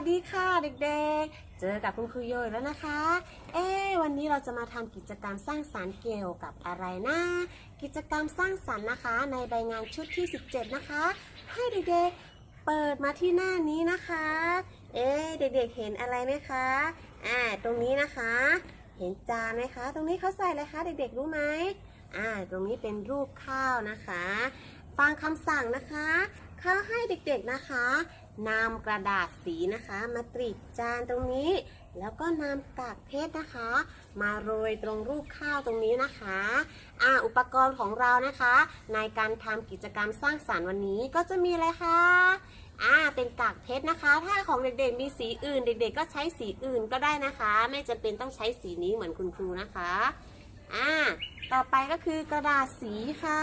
วัสดีค่ะเด็กๆ เจอกับคุณครูโยยแล้วนะคะ เอ๊วันนี้เราจะมาทำกิจกรรมสร้างสรรค์เกี่ยวกับอะไรนะ กิจกรรมสร้างสรรค์นะคะ ในใบงานชุดที่ 17 นะคะ ให้เด็กๆ เปิดมาที่หน้านี้นะคะ เอ๊เด็กๆ เห็นอะไรไหมคะ อ่า ตรงนี้นะคะ เห็นจานไหมคะ ตรงนี้เขาใส่อะไรคะ เด็กๆ รู้ไหมอ่า ตรงนี้เป็นรูปข้าวนะคะ ฟังคำสั่งนะคะเขาให้เด็กๆนะคะ นำกระดาษสีนะคะ มาติดจานตรงนี้ แล้วก็นำกากเพชรนะคะ มาโรยตรงรูปข้าวตรงนี้นะคะอ่าอุปกรณ์ของเรานะคะ ในการทำกิจกรรมสร้างสารรค์วันนี้ก็จะมีอะไรคะอ่าเป็นกากเพชรนะคะ ถ้าของเด็กๆมีสีอื่น เด็กๆ ก็ใช้สีอื่นก็ได้นะคะ ไม่จำเป็นต้องใช้สีนี้เหมือนคุณครูนะคะอ่าต่อไปก็คือกระดาษสีค่ะ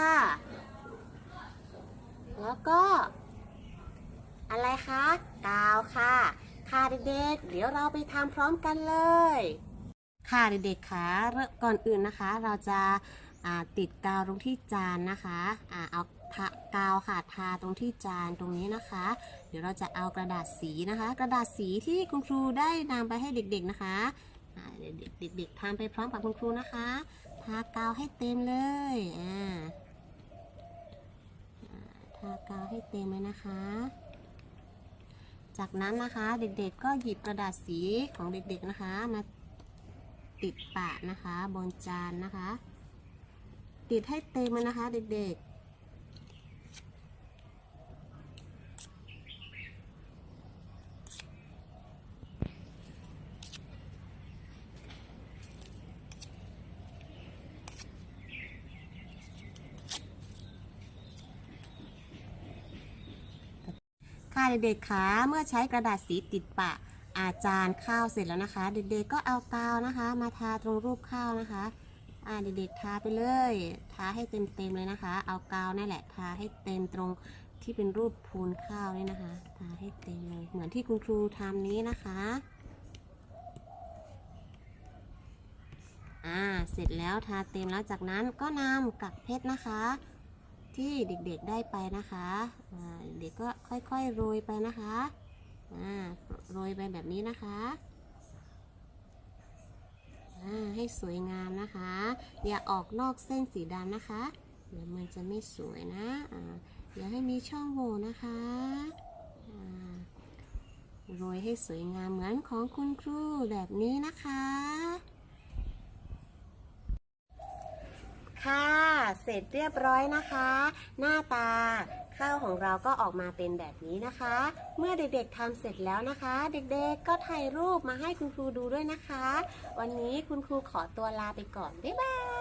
แล้วก็ อะไรคะกาวค่ะ ค่ะเด็กๆ เดี๋ยวเราไปทำพร้อมกันเลย ค่ะเด็กๆคะเริ่มก่อนอื่นนะคะ เราจะาติดกาวตรงที่จานนะคะอ่าเอาทากาวค่ะทาตรงที่จานตรงนี้นะคะ เดี๋ยวเราจะเอากระดาษสีนะคะ กระดาษสีที่คุณครูได้นำไปให้เด็กๆนะคะอ่าเด็กๆเด็กๆทำไปพร้อมกับคุณครูนะคะ ทากาวให้เต็มเลยอ่าทากาวให้เต็มเลยนะคะ จากนั้นนะคะเด็กๆก็หยิบกระดาษสีของเด็กๆนะคะ มาติดปะนะคะ บนจานนะคะ ติดให้เต็มนะคะ เด็กๆ ค่ะเด็กๆคะเมื่อใช้กระดาษสีติดปะอาจารย์ข้าวเสร็จแล้วนะคะ เด็กๆก็เอากาวนะคะ มาทาตรงรูปข้าวนะคะอ่าเด็กๆทาไปเลย ทาให้เต็มๆเลยนะคะ เอากาวนั่นแหละทาให้เต็มตรงที่เป็นรูปพูนข้าวนี่นะคะทาให้เต็มเลยเหมือนที่คุณครูทำนี้นะคะอ่าเสร็จแล้วทาเต็มแล้วจากนั้นก็นำกักเพชรนะคะ ที่เด็กๆได้ไปนะคะเด็กก็ค่อยๆโรยไปนะคะโรยไปแบบนี้นะคะให้สวยงามนะคะ อย่าออกนอกเส้นสีดำนะคะ เดี๋ยวมันจะไม่สวยนะอย่าให้มีช่องโหว่นะคะโรยให้สวยงามเหมือนของคุณครูแบบนี้นะคะ ค่ะ เสร็จเรียบร้อยนะคะ หน้าตาข้าวของเราก็ออกมาเป็นแบบนี้นะคะ เมื่อเด็กๆทำเสร็จแล้วนะคะ เด็กๆก็ถ่ายรูปมาให้คุณครูดูด้วยนะคะ วันนี้คุณครูขอตัวลาไปก่อน บ๊ายบาย